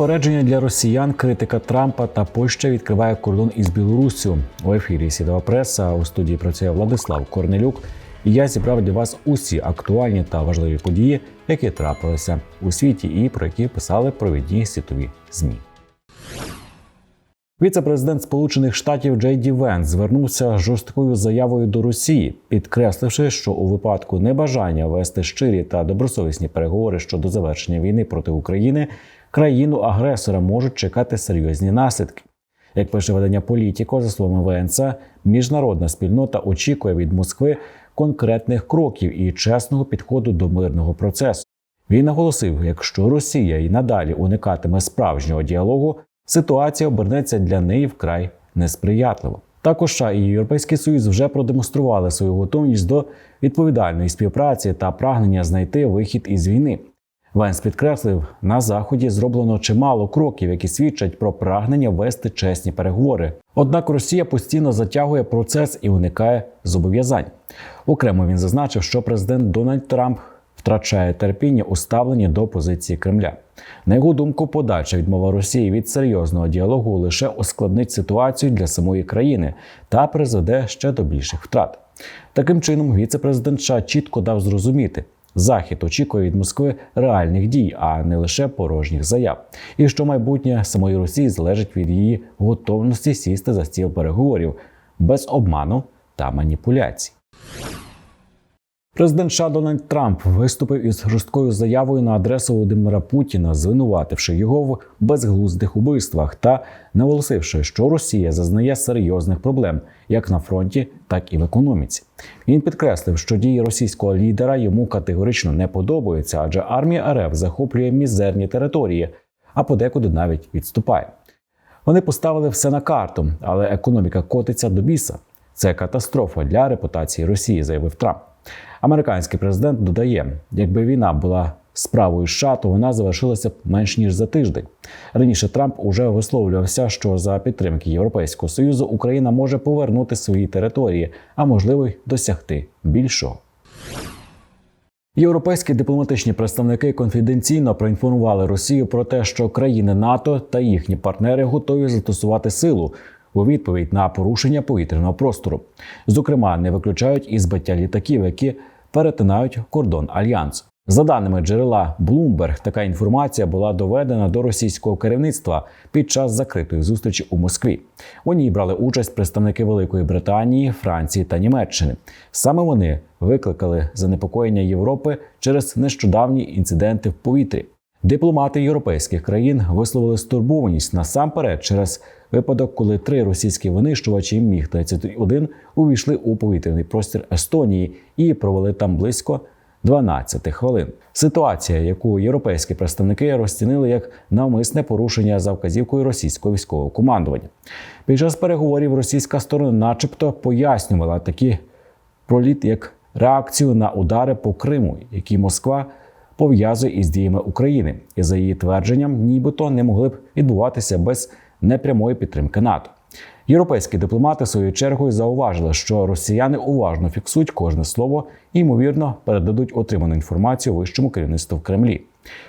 Попередження для росіян, критика Трампа та Польща відкриває кордон із Білоруссю. У ефірі Сідова преса у студії працює Владислав Корнелюк. І я зібрав для вас усі актуальні та важливі події, які трапилися у світі, і про які писали провідні світові змі. Віце-президент Сполучених Штатів Джей Ді Венс звернувся з жорсткою заявою до Росії, підкресливши, що у випадку небажання вести щирі та добросовісні переговори щодо завершення війни проти України країну-агресора можуть чекати серйозні наслідки. Як пише видання Політіко, за словами Венса, міжнародна спільнота очікує від Москви конкретних кроків і чесного підходу до мирного процесу. Він наголосив, якщо Росія і надалі уникатиме справжнього діалогу, ситуація обернеться для неї вкрай несприятливо. Також США і Європейський Союз вже продемонстрували свою готовність до відповідальної співпраці та прагнення знайти вихід із війни. Венс підкреслив, на заході зроблено чимало кроків, які свідчать про прагнення вести чесні переговори. Однак Росія постійно затягує процес і уникає зобов'язань. Окремо він зазначив, що президент Дональд Трамп втрачає терпіння у ставленні до позиції Кремля. На його думку, подальша відмова Росії від серйозного діалогу лише ускладнить ситуацію для самої країни та призведе ще до більших втрат. Таким чином, віце-президент США чітко дав зрозуміти. Захід очікує від Москви реальних дій, а не лише порожніх заяв, і що майбутнє самої Росії залежить від її готовності сісти за стіл переговорів без обману та маніпуляцій. Президент США Дональд Трамп виступив із жорсткою заявою на адресу Володимира Путіна, звинувативши його в безглуздих убивствах та наголосивши, що Росія зазнає серйозних проблем як на фронті, так і в економіці. Він підкреслив, що дії російського лідера йому категорично не подобаються, адже армія РФ захоплює мізерні території, а подекуди навіть відступає. Вони поставили все на карту, але економіка котиться до біса. Це катастрофа для репутації Росії, заявив Трамп. Американський президент додає, якби війна була справою США, то вона завершилася б менш ніж за тиждень. Раніше Трамп уже висловлювався, що за підтримки Європейського союзу Україна може повернути свої території, а можливо й досягти більшого. Європейські дипломатичні представники конфіденційно проінформували Росію про те, що країни НАТО та їхні партнери готові застосувати силу у відповідь на порушення повітряного простору. Зокрема, не виключають і збиття літаків, які перетинають кордон альянсу. За даними джерела Bloomberg, така інформація була доведена до російського керівництва під час закритої зустрічі у Москві. У ній брали участь представники Великої Британії, Франції та Німеччини. Саме вони викликали занепокоєння Європи через нещодавні інциденти в повітрі. Дипломати європейських країн висловили стурбованість насамперед через випадок, коли три російські винищувачі міг 31 увійшли у повітряний простір Естонії і провели там близько 12 хвилин. Ситуація, яку європейські представники розцінили як навмисне порушення за вказівкою російського військового командування. Під час переговорів російська сторона, начебто, пояснювала такі проліт як реакцію на удари по Криму, які Москва пов'язує із діями України, і за її твердженням, нібито не могли б відбуватися без непрямої підтримки НАТО. Європейські дипломати своєю чергою зауважили, що росіяни уважно фіксують кожне слово і ймовірно передадуть отриману інформацію вищому керівництву в Кремлі.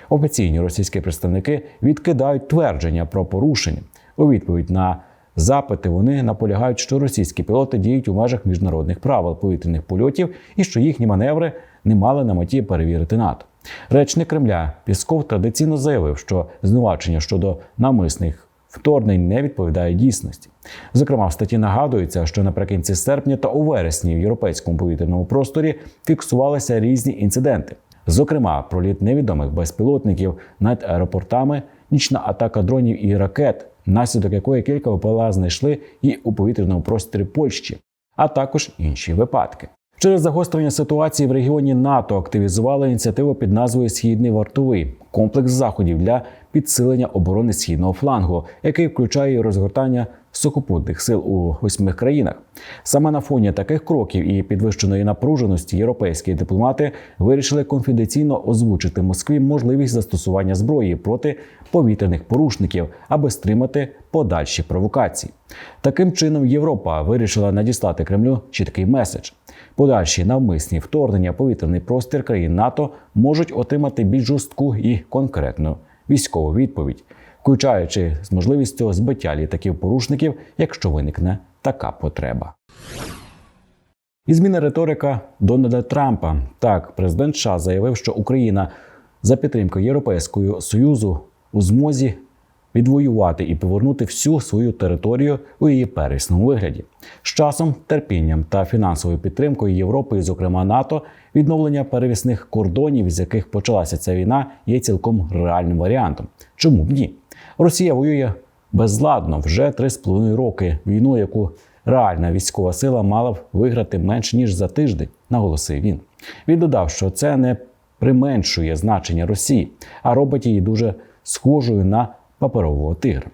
Офіційні російські представники відкидають твердження про порушення. У відповідь на запити вони наполягають, що російські пілоти діють у межах міжнародних правил повітряних польотів і що їхні маневри не мали на меті перевірити НАТО. Речник Кремля Пісков традиційно заявив, що звинувачення щодо намисних вторгнень не відповідає дійсності. Зокрема, в статті нагадується, що наприкінці серпня та у вересні в європейському повітряному просторі фіксувалися різні інциденти. Зокрема, проліт невідомих безпілотників над аеропортами, нічна атака дронів і ракет, наслідок якої кілька ВПЛА знайшли і у повітряному просторі Польщі, а також інші випадки. Через загострення ситуації в регіоні НАТО активізувала ініціативу під назвою Східний вартовий комплекс заходів для підсилення оборони східного флангу, який включає розгортання сухопутних сил у восьми країнах. Саме на фоні таких кроків і підвищеної напруженості європейські дипломати вирішили конфіденційно озвучити Москві можливість застосування зброї проти повітряних порушників, аби стримати подальші провокації. Таким чином, Європа вирішила надіслати Кремлю чіткий меседж. Подальші навмисні вторгнення повітряний простір країн НАТО можуть отримати більш жорстку і конкретну військову відповідь. Включаючи з можливістю збиття літаків порушників, якщо виникне така потреба. І зміна риторика Дональда Трампа. Так, президент США заявив, що Україна за підтримкою Європейського союзу у змозі відвоювати і повернути всю свою територію у її первісному вигляді. З часом, терпінням та фінансовою підтримкою Європи, і, зокрема НАТО, відновлення перевісних кордонів, з яких почалася ця війна, є цілком реальним варіантом. Чому б ні? Росія воює безладно вже 3,5 роки. Війну, яку реальна військова сила мала б виграти менш ніж за тиждень, наголосив він. Він додав, що це не применшує значення Росії, а робить її дуже схожою на паперового тигра.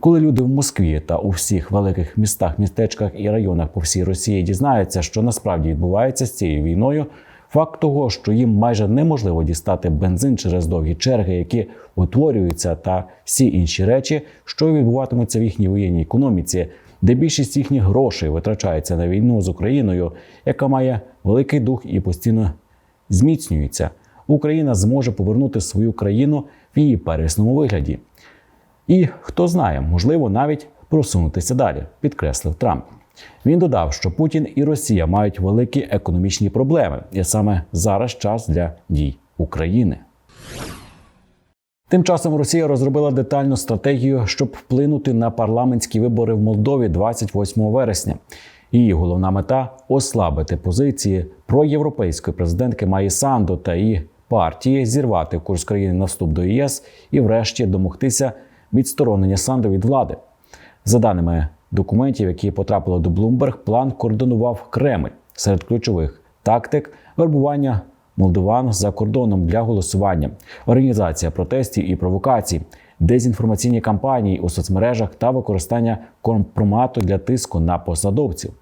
Коли люди в Москві та у всіх великих містах, містечках і районах по всій Росії дізнаються, що насправді відбувається з цією війною, факт того, що їм майже неможливо дістати бензин через довгі черги, які утворюються, та всі інші речі, що відбуватимуться в їхній воєнній економіці, де більшість їхніх грошей витрачається на війну з Україною, яка має великий дух і постійно зміцнюється, Україна зможе повернути свою країну в її первісному вигляді. І хто знає, можливо, навіть просунутися далі, підкреслив Трамп. Він додав, що Путін і Росія мають великі економічні проблеми, і саме зараз час для дій України. Тим часом Росія розробила детальну стратегію, щоб вплинути на парламентські вибори в Молдові 28 вересня. Її головна мета ослабити позиції проєвропейської президентки Маї Сандо та її партії, зірвати курс країни на вступ до ЄС і, врешті, домогтися відсторонення Санду від влади. За даними документів, які потрапили до Bloomberg, план координував Кремль серед ключових тактик вербування молдован за кордоном для голосування, організація протестів і провокацій, дезінформаційні кампанії у соцмережах та використання компромату для тиску на посадовців.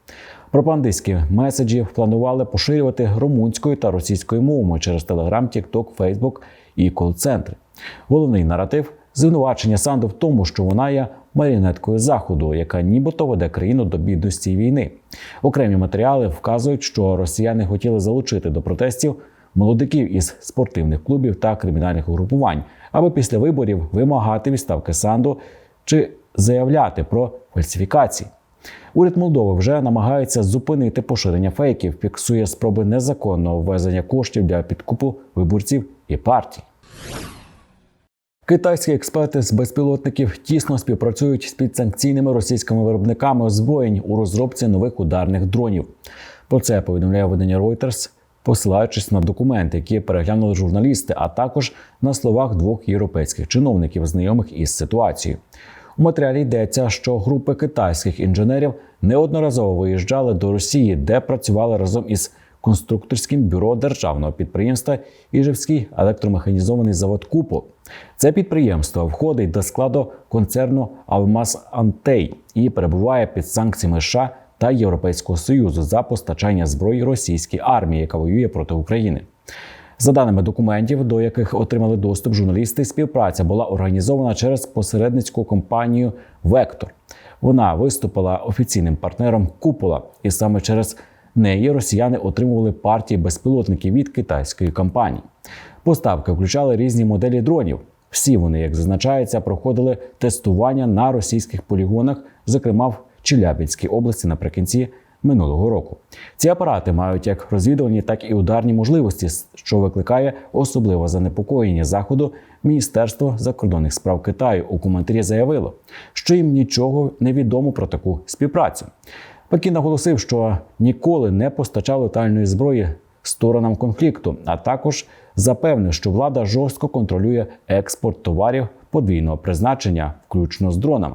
Пропагандистські меседжі планували поширювати румунською та російською мовами через Телеграм, Тікток, Фейсбук і кол-центри. Головний наратив звинувачення Санду в тому, що вона є маріонеткою заходу, яка нібито веде країну до бідності і війни. Окремі матеріали вказують, що росіяни хотіли залучити до протестів молодиків із спортивних клубів та кримінальних угрупувань, аби після виборів вимагати відставки Санду чи заявляти про фальсифікації. Уряд Молдови вже намагається зупинити поширення фейків, фіксує спроби незаконного ввезення коштів для підкупу виборців і партій. Китайські експерти з безпілотників тісно співпрацюють з підсанкційними російськими виробниками озброєнь у розробці нових ударних дронів. Про це повідомляє видання Reuters, посилаючись на документи, які переглянули журналісти, а також на словах двох європейських чиновників, знайомих із ситуацією. У матеріалі йдеться, що групи китайських інженерів неодноразово виїжджали до Росії, де працювали разом із конструкторським бюро державного підприємства Іжевський електромеханізований завод Купол. Це підприємство входить до складу концерну Алмаз Антей і перебуває під санкціями США та Європейського союзу за постачання зброї російській армії, яка воює проти України. За даними документів, до яких отримали доступ журналісти, співпраця була організована через посередницьку компанію Вектор. Вона виступила офіційним партнером Купола, і саме через неї росіяни отримували партії безпілотників від китайської компанії. Поставки включали різні моделі дронів. Всі вони, як зазначається, проходили тестування на російських полігонах, зокрема в Челябинській області наприкінці минулого року. Ці апарати мають як розвідувальні, так і ударні можливості, що викликає особливе занепокоєння заходу. Міністерство закордонних справ Китаю у коментарі заявило, що їм нічого не відомо про таку співпрацю. Пекін наголосив, що ніколи не постачав летальної зброї сторонам конфлікту, а також запевнив, що влада жорстко контролює експорт товарів подвійного призначення, включно з дронами.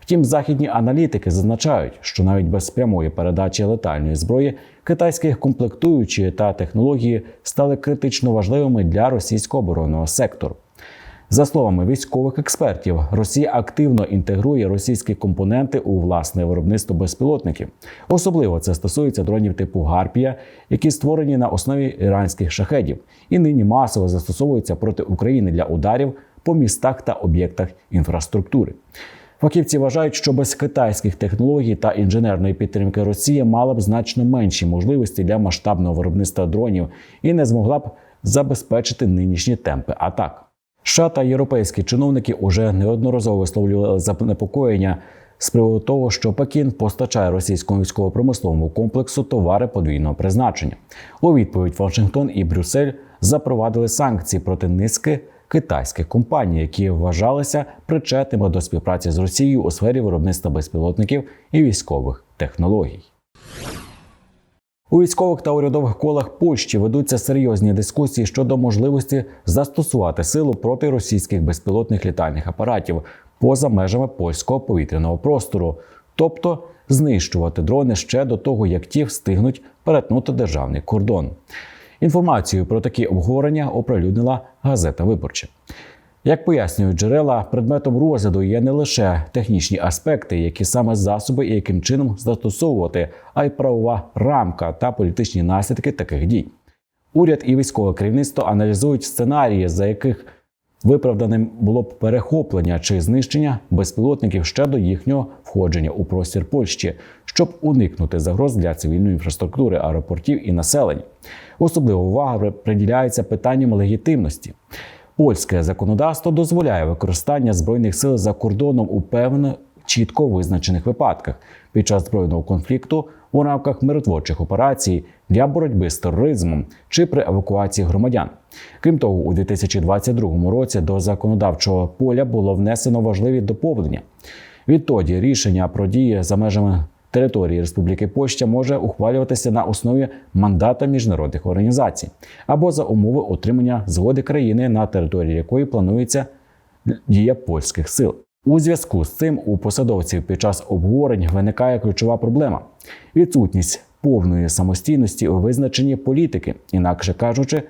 Втім, західні аналітики зазначають, що навіть без прямої передачі летальної зброї китайські комплектуючі та технології стали критично важливими для російського оборонного сектору. За словами військових експертів, Росія активно інтегрує російські компоненти у власне виробництво безпілотників. Особливо це стосується дронів типу Гарпія, які створені на основі іранських шахедів, і нині масово застосовуються проти України для ударів по містах та об'єктах інфраструктури. Фахівці вважають, що без китайських технологій та інженерної підтримки Росія мала б значно менші можливості для масштабного виробництва дронів і не змогла б забезпечити нинішні темпи атак. США та європейські чиновники уже неодноразово висловлювали занепокоєння з приводу того, що Пекін постачає російському військово-промисловому комплексу товари подвійного призначення. У відповідь Вашингтон і Брюссель запровадили санкції проти низки китайських компаній, які вважалися причетними до співпраці з Росією у сфері виробництва безпілотників і військових технологій. У військових та урядових колах Польщі ведуться серйозні дискусії щодо можливості застосувати силу проти російських безпілотних літальних апаратів поза межами польського повітряного простору, тобто знищувати дрони ще до того, як ті встигнуть перетнути державний кордон. Інформацію про такі обговорення оприлюднила газета Виборча. Як пояснюють джерела, предметом розгляду є не лише технічні аспекти, які саме засоби і яким чином застосовувати, а й правова рамка та політичні наслідки таких дій. Уряд і військове керівництво аналізують сценарії, за яких виправданим було б перехоплення чи знищення безпілотників ще до їхнього входження у простір Польщі, щоб уникнути загроз для цивільної інфраструктури, аеропортів і населення. Особлива увага приділяється питанням легітимності. Польське законодавство дозволяє використання збройних сил за кордоном у певних чітко визначених випадках під час збройного конфлікту у рамках миротворчих операцій для боротьби з тероризмом чи при евакуації громадян. Крім того, у 2022 році до законодавчого поля було внесено важливі доповнення. Відтоді рішення про дії за межами території Республіки Польща може ухвалюватися на основі мандата міжнародних організацій або за умови отримання згоди країни, на території якої планується дія польських сил. У зв'язку з цим у посадовців під час обговорень виникає ключова проблема: відсутність повної самостійності у визначенні політики, інакше кажучи.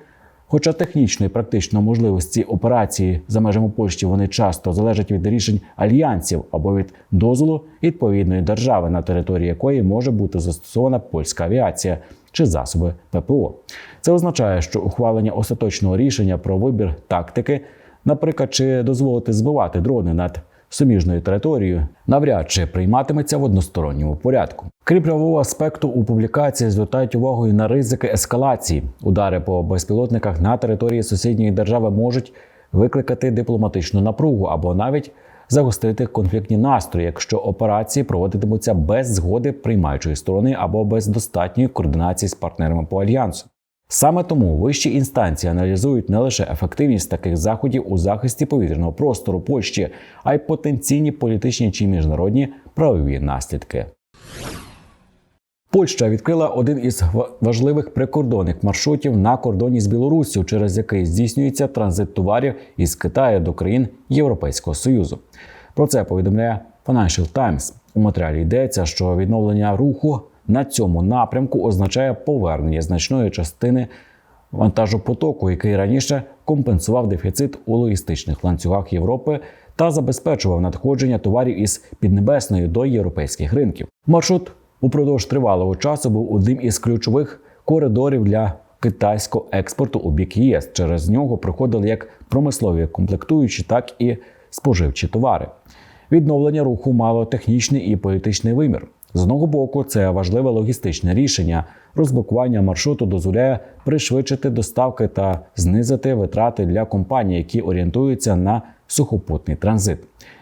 Хоча технічно і практично можливості операції за межами Польщі вони часто залежать від рішень альянсів або від дозволу відповідної держави, на території якої може бути застосована польська авіація чи засоби ППО. Це означає, що ухвалення остаточного рішення про вибір тактики, наприклад, чи дозволити збивати дрони над суміжною територією, навряд чи прийматиметься в односторонньому порядку. Крім правового аспекту, у публікації звертають увагу і на ризики ескалації. Удари по безпілотниках на території сусідньої держави можуть викликати дипломатичну напругу або навіть загострити конфліктні настрої, якщо операції проводитимуться без згоди приймаючої сторони або без достатньої координації з партнерами по альянсу. Саме тому вищі інстанції аналізують не лише ефективність таких заходів у захисті повітряного простору Польщі, а й потенційні політичні чи міжнародні правові наслідки. Польща відкрила один із важливих прикордонних маршрутів на кордоні з Білоруссю, через який здійснюється транзит товарів із Китаю до країн Європейського Союзу. Про це повідомляє Financial Times. У матеріалі йдеться, що відновлення руху на цьому напрямку означає повернення значної частини вантажопотоку, який раніше компенсував дефіцит у логістичних ланцюгах Європи та забезпечував надходження товарів із Піднебесної до європейських ринків. Маршрут упродовж тривалого часу був одним із ключових коридорів для китайського експорту у бік ЄС. Через нього приходили як промислові комплектуючі, так і споживчі товари. Відновлення руху мало технічний і політичний вимір. З одного боку, це важливе логістичне рішення. Розблокування маршруту дозволяє пришвидшити доставки та знизити витрати для компаній, які орієнтуються на сухопутний транзит.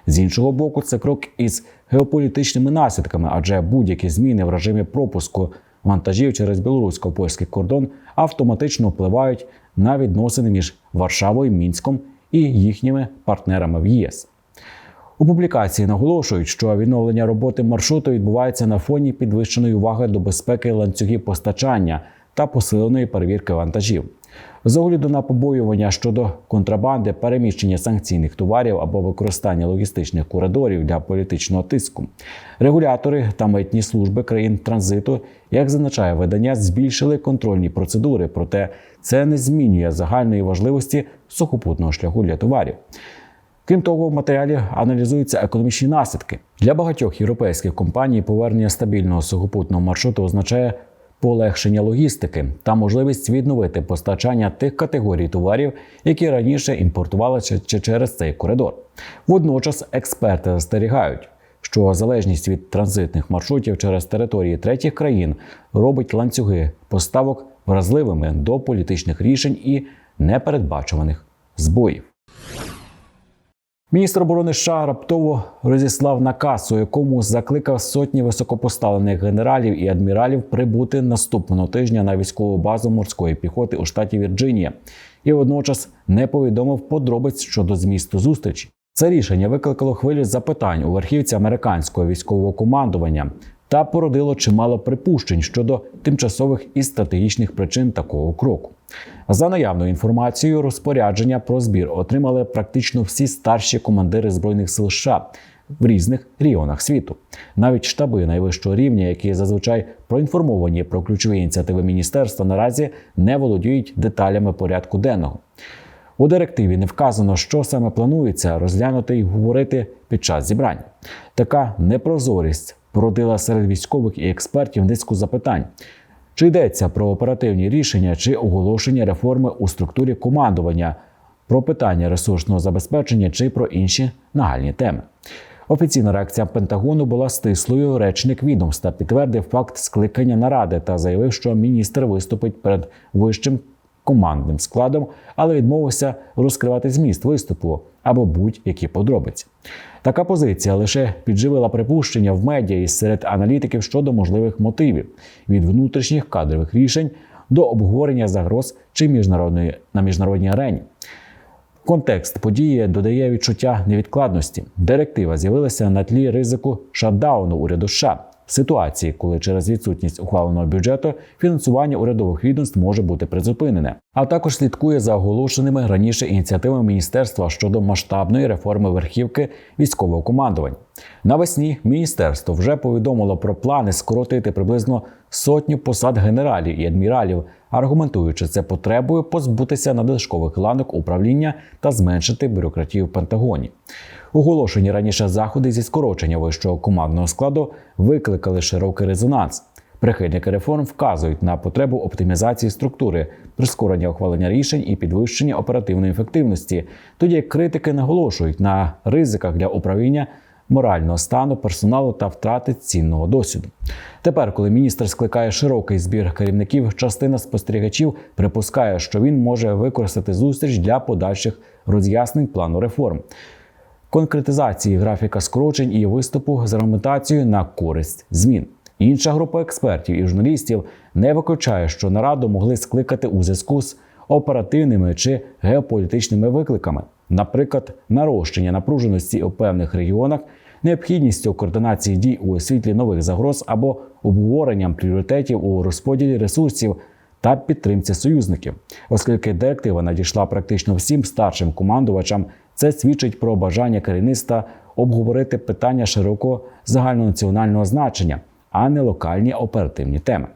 З іншого боку, це крок із геополітичними наслідками, адже будь-які зміни в режимі пропуску вантажів через білорусько-польський кордон автоматично впливають на відносини між Варшавою, Мінськом і їхніми партнерами в ЄС. У публікації наголошують, що відновлення роботи маршруту відбувається на фоні підвищеної уваги до безпеки ланцюгів постачання та посиленої перевірки вантажів. З огляду на побоювання щодо контрабанди, переміщення санкційних товарів або використання логістичних коридорів для політичного тиску, регулятори та митні служби країн транзиту, як зазначає видання, збільшили контрольні процедури, проте це не змінює загальної важливості сухопутного шляху для товарів. Крім того, в матеріалі аналізуються економічні наслідки для багатьох європейських компаній. Повернення стабільного сухопутного маршруту означає полегшення логістики та можливість відновити постачання тих категорій товарів, які раніше імпортувалися через цей коридор. Водночас експерти застерігають. Що залежність від транзитних маршрутів через території третіх країн робить ланцюги поставок вразливими до політичних рішень і непередбачуваних збоїв. Міністр оборони США раптово розіслав наказ, у якому закликав сотні високопоставлених генералів і адміралів прибути наступного тижня на військову базу морської піхоти у штаті Вірджинія, і водночас не повідомив подробиць щодо змісту зустрічі. Це рішення викликало хвилю запитань у верхівці американського військового командування та породило чимало припущень щодо тимчасових і стратегічних причин такого кроку. За наявною інформацією, розпорядження про збір отримали практично всі старші командири збройних сил США в різних регіонах світу. Навіть штаби найвищого рівня, які зазвичай проінформовані про ключові ініціативи міністерства, наразі не володіють деталями порядку денного. У директиві не вказано, що саме планується розглянути і говорити під час зібрання. Така непрозорість породила серед військових і експертів низку запитань. Чи йдеться про оперативні рішення чи оголошення реформи у структурі командування, про питання ресурсного забезпечення чи про інші нагальні теми? Офіційна реакція Пентагону була стислою. Речник відомства підтвердив факт скликання наради та заявив, що міністр виступить перед вищим командним складом, але відмовився розкривати зміст виступу або будь-які подробиці. Така позиція лише підживила припущення в медіа і серед аналітиків щодо можливих мотивів від внутрішніх кадрових рішень до обговорення загроз чи міжнародної на міжнародній арені. Контекст події додає відчуття невідкладності. Директива з'явилася на тлі ризику шатдауну уряду США ситуації, коли через відсутність ухваленого бюджету фінансування урядових відомств може бути призупинене, а також слідкує за оголошеними раніше ініціативами міністерства щодо масштабної реформи верхівки військового командування. Навесні міністерство вже повідомило про плани скоротити приблизно сотню посад генералів і адміралів, аргументуючи це потребою позбутися надлишкових ланок управління та зменшити бюрократію в Пентагоні. Оголошені раніше заходи зі скорочення вищого командного складу викликали широкий резонанс. Прихильники реформ вказують на потребу оптимізації структури, прискорення ухвалення рішень і підвищення оперативної ефективності, тоді як критики наголошують на ризиках для управління морального стану персоналу та втрати цінного досвіду. Тепер, коли міністр скликає широкий збір керівників, частина спостерігачів припускає, що він може використати зустріч для подальших роз'яснень плану реформ конкретизації графіка скорочень і виступу з аргументацією на користь змін. Інша група експертів і журналістів не виключає, що нараду могли скликати у зв'язку з оперативними чи геополітичними викликами, наприклад, нарощення напруженості у певних регіонах, необхідністю координації дій у освітлі нових загроз або обговоренням пріоритетів у розподілі ресурсів та підтримці союзників, оскільки директива надійшла практично всім старшим командувачам це свідчить про бажання керівництва обговорити питання широкого загальнонаціонального значення, а не локальні оперативні теми.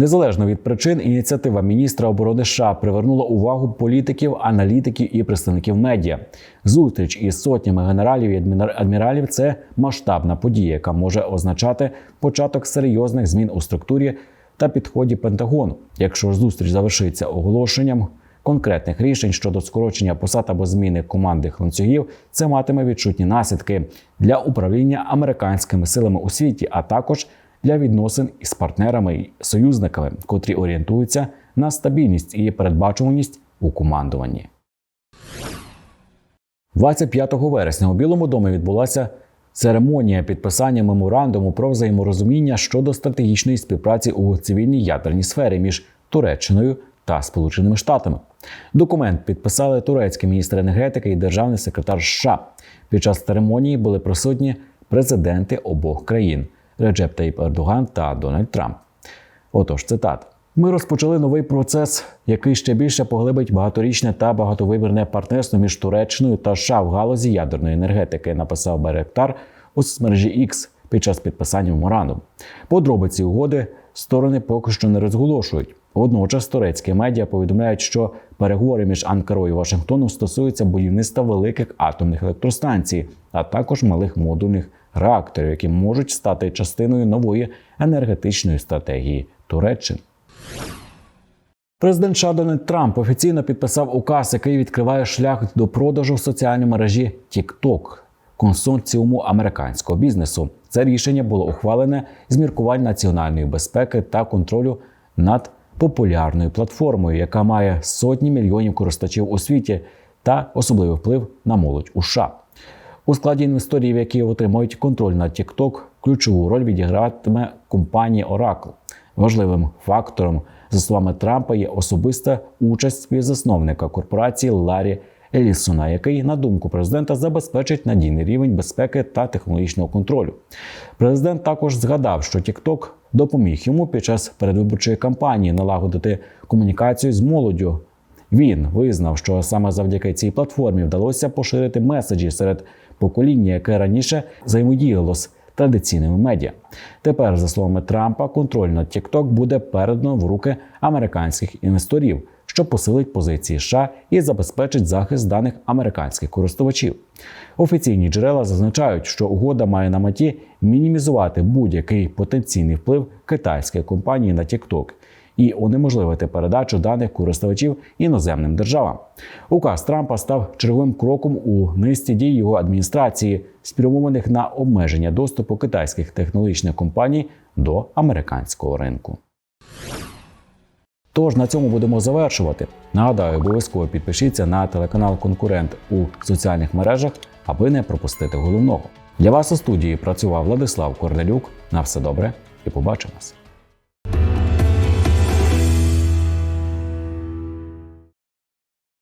Незалежно від причин, ініціатива міністра оборони США привернула увагу політиків, аналітиків і представників медіа. Зустріч із сотнями генералів і адміралів це масштабна подія, яка може означати початок серйозних змін у структурі та підході Пентагону. Якщо зустріч завершиться оголошенням конкретних рішень щодо скорочення посад або зміни команди ланцюгів, це матиме відчутні наслідки для управління американськими силами у світі, а також для відносин із партнерами і союзниками, котрі орієнтуються на стабільність і передбачуваність у командуванні. 25 вересня у Білому домі відбулася церемонія підписання меморандуму про взаєморозуміння щодо стратегічної співпраці у цивільній ядерній сфері між Туреччиною та Сполученими Штатами. Документ підписали турецький міністр енергетики і державний секретар США. Під час церемонії були присутні президенти обох країн Реджеп Таїп Ердоган та Дональд Трамп. Отож, цитат. Ми розпочали новий процес, який ще більше поглибить багаторічне та багатовибірне партнерство між Туреччиною та США в галузі ядерної енергетики. Написав Беректар у соцмережі X під час підписання меморандуму. Подробиці угоди сторони поки що не розголошують. Водночас турецькі медіа повідомляють, що переговори між Анкарою і Вашингтоном стосуються будівництва великих атомних електростанцій, а також малих модульних реакторів, які можуть стати частиною нової енергетичної стратегії Туреччини. Президент США Трамп офіційно підписав указ, який відкриває шлях до продажу в соціальній мережі TikTok консорціуму американського бізнесу. Це рішення було ухвалене з міркувань національної безпеки та контролю над популярною платформою, яка має сотні мільйонів користувачів у світі. та особливий вплив на молодь у США. У складі інвесторів, які отримують контроль над TikTok, ключову роль відіграватиме компанія Oracle. Важливим фактором, за словами Трампа, є особиста участь співзасновника корпорації Ларі Елісона, який, на думку президента, забезпечить надійний рівень безпеки та технологічного контролю. Президент також згадав, що TikTok допоміг йому під час передвиборчої кампанії налагодити комунікацію з молоддю. Він визнав, що саме завдяки цій платформі вдалося поширити меседжі серед покоління, яке раніше взаємодіяло з традиційними медіа. Тепер, за словами Трампа, контроль над TikTok буде передано в руки американських інвесторів, що посилить позиції США і забезпечить захист даних американських користувачів. Офіційні джерела зазначають, що угода має на меті мінімізувати будь-який потенційний вплив китайської компанії на TikTok і унеможливити передачу даних користувачів іноземним державам. Указ Трампа став черговим кроком у низці дій його адміністрації, спрямованих на обмеження доступу китайських технологічних компаній до американського ринку. Тож на цьому будемо завершувати. Нагадаю, обов'язково підпишіться на телеканал Конкурент у соціальних мережах, аби не пропустити головного. Для вас у студії працював Владислав Корнелюк. На все добре і побачимось.